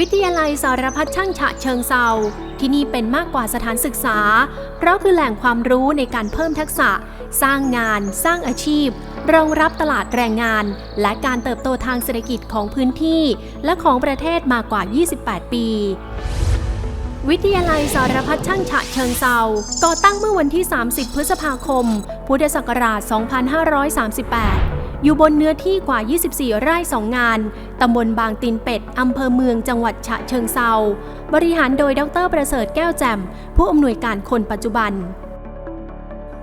วิทยาลัยสารพัดช่างฉะเชิงเซาที่นี่เป็นมากกว่าสถานศึกษา เพราะคือแหล่งความรู้ในการเพิ่มทักษะ สร้างงาน สร้างอาชีพ รองรับตลาดแรงงาน และการเติบโตทางเศรษฐกิจของพื้นที่ และของประเทศมากว่า 28 ปี วิทยาลัยสารพัดช่างฉะเชิงเซาก่อตั้งเมื่อวันที่ 30 พฤษภาคม พุทธศักราช 2538 อยู่บนเนื้อที่กว่า 24 ไร่สองงาน ตำบลบางตีนเป็ด อำเภอเมืองจังหวัดฉะเชิงเซา บริหารโดยดรประเสริฐแก้วแจ่ม ผู้อำนวยการคนปัจจุบัน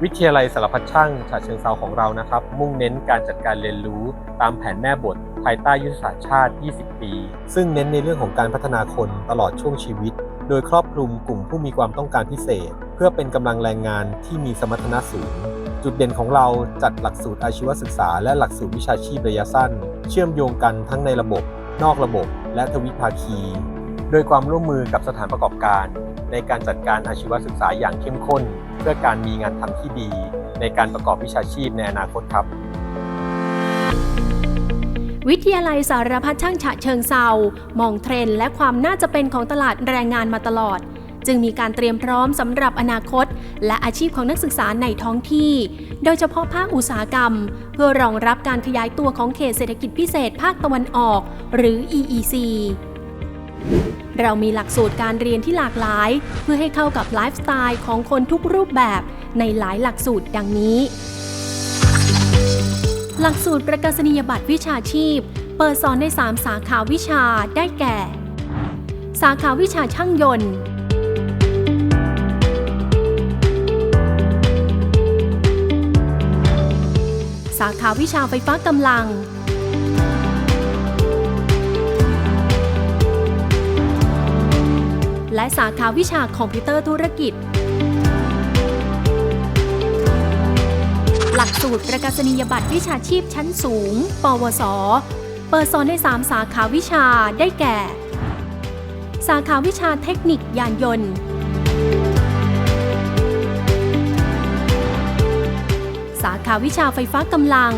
วิทยาลัยสารพัดช่างฉะเชิงเซาของเรานะครับ มุ่งเน้นการจัดการเรียนรู้ตามแผนแม่บท ภายใต้ยุทธศาสตร์ชาติ 20 ปี ซึ่งเน้นในเรื่องของการพัฒนาคนตลอดช่วงชีวิต โดยครอบคลุมกลุ่มผู้มีความต้องการพิเศษ เพื่อเป็นกำลังแรงงานที่มีสมรรถนะสูง จุดเด่นของเราจัดหลักสูตรอาชีวศึกษา และหลักสูตรวิชาชีพระยะสั้น เชื่อมโยงกันทั้งในระบบ นอกระบบ และทวิภาคี โดยความร่วมมือกับสถานประกอบการ ในการจัดการอาชีวศึกษาอย่างเข้มข้น เพื่อการมีงานทำที่ดี ในการประกอบวิชาชีพในอนาคตครับ วิทยาลัยสารพัดช่างฉะเชิงเซามองเทรนด์และความน่าจะเป็นของตลาดแรงงานมาตลอด จึงมีการเตรียมพร้อมสำหรับอนาคต และอาชีพของนักศึกษาในท้องที่ โดยเฉพาะภาคอุตสาหกรรม เพื่อรองรับการขยายตัวของเขตเศรษฐกิจพิเศษภาคตะวันออก หรือ EEC เรามีหลักสูตรการเรียนที่หลากหลาย เพื่อให้เข้ากับไลฟ์สไตล์ของคนทุกรูปแบบในหลายหลักสูตรดังนี้ หลักสูตรประกาศนียบัตรวิชาชีพ เปิดสอนใน 3 สาขาวิชาได้แก่ สาขาวิชาช่างยนต์ สาขาวิชาไฟฟ้ากำลัง และสาขาวิชาคอมพิวเตอร์ธุรกิจ หลักสูตรประกาศนียบัตรวิชาชีพชั้นสูง ปวส เปิดสอนใน 3 สาขาวิชาได้แก่ สาขาวิชาเทคนิคยานยนต์ สาขาวิชาไฟฟ้ากำลัง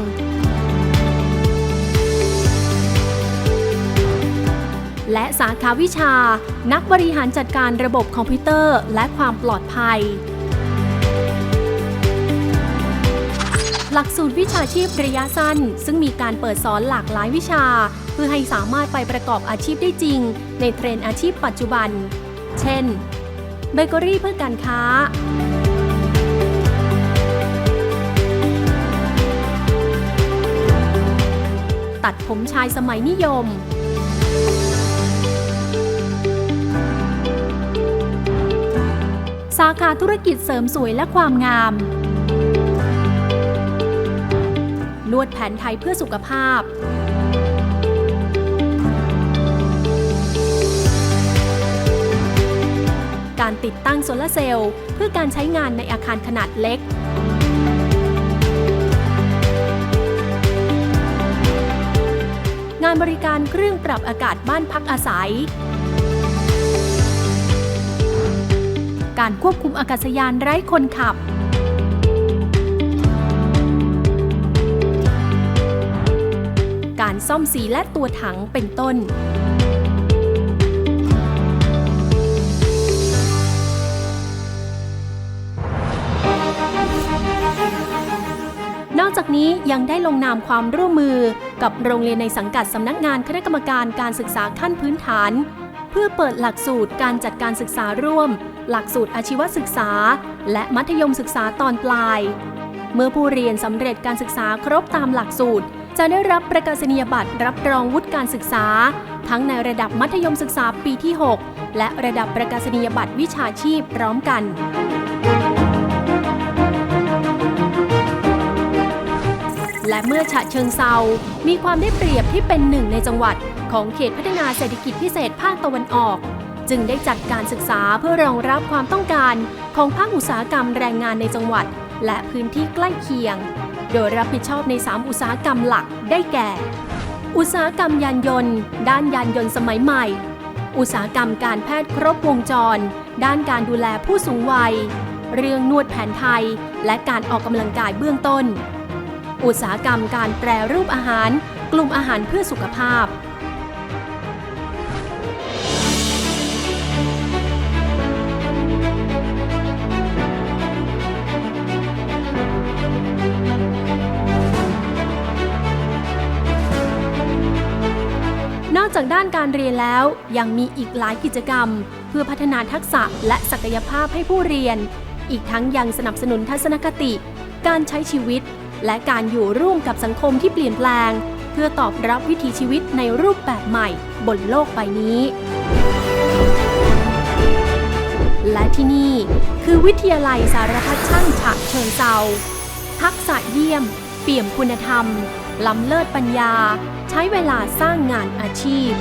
และสาขาวิชานักบริหารจัดการระบบคอมพิวเตอร์และความปลอดภัย หลักสูตรวิชาชีพระยะสั้น ซึ่งมีการเปิดสอนหลากหลายวิชา เพื่อให้สามารถไปประกอบอาชีพได้จริง ในเทรนด์อาชีพปัจจุบัน เช่นเบเกอรี่เพื่อการค้า ตัดผมชายสมัยนิยม สาขาธุรกิจเสริมสวยและความงาม นวดแผนไทยเพื่อสุขภาพ การติดตั้งโซลาเซลล์เพื่อการใช้งานในอาคารขนาดเล็ก งานบริการเครื่องปรับอากาศบ้านพักอาศัยการควบคุมอากาศยานไร้คนขับ การซ่อมสีและตัวถังเป็นต้นนอกจากนี้ยังได้ลงนามความร่วมมือกับโรงเรียนในสังกัดสำนักงานคณะกรรมการการศึกษาขั้นพื้นฐาน เพื่อเปิดหลักสูตรการจัดการศึกษาร่วม หลักสูตรอาชีวศึกษา และมัธยมศึกษาตอนปลาย เมื่อผู้เรียนสำเร็จการศึกษาครบตามหลักสูตร จะได้รับประกาศนียบัตรรับรองวุฒิการศึกษา ทั้งในระดับมัธยมศึกษาปีที่ 6 และระดับประกาศนียบัตรวิชาชีพพร้อมกันและเมื่อฉะเชิงเซา มีความได้เปรียบที่เป็นหนึ่งในจังหวัด ของเขตพัฒนาเศรษฐกิจพิเศษภาคตะวันออก จึงได้จัดการศึกษาเพื่อรองรับความต้องการ ของภาคอุตสาหกรรมแรงงานในจังหวัด และพื้นที่ใกล้เคียง โดยรับผิดชอบใน 3 อุตสาหกรรมหลักได้แก่ อุตสาหกรรมยานยนต์ ด้านยานยนต์สมัยใหม่ อุตสาหกรรมการแพทย์ครบวงจร ด้านการดูแลผู้สูงวัย เรื่องนวดแผนไทย และการออกกำลังกายเบื้องต้น อุตสาหกรรมการแปรรูปอาหาร กลุ่มอาหารเพื่อสุขภาพ การเรียนแล้วยังมีอีกหลายกิจกรรม เพื่อพัฒนาทักษะและศักยภาพให้ผู้เรียน อีกทั้งยังสนับสนุนทัศนคติ การใช้ชีวิต และการอยู่ร่วมกับสังคมที่เปลี่ยนแปลง เพื่อตอบรับวิถีชีวิตในรูปแบบใหม่บนโลกใบนี้ และที่นี่คือวิทยาลัยสารพัดช่างฉะเชิงเซาทักษะเยี่ยม เปี่ยมคุณธรรม ล้ำเลิศปัญญา ใช้เวลาสร้างงานอาชีพ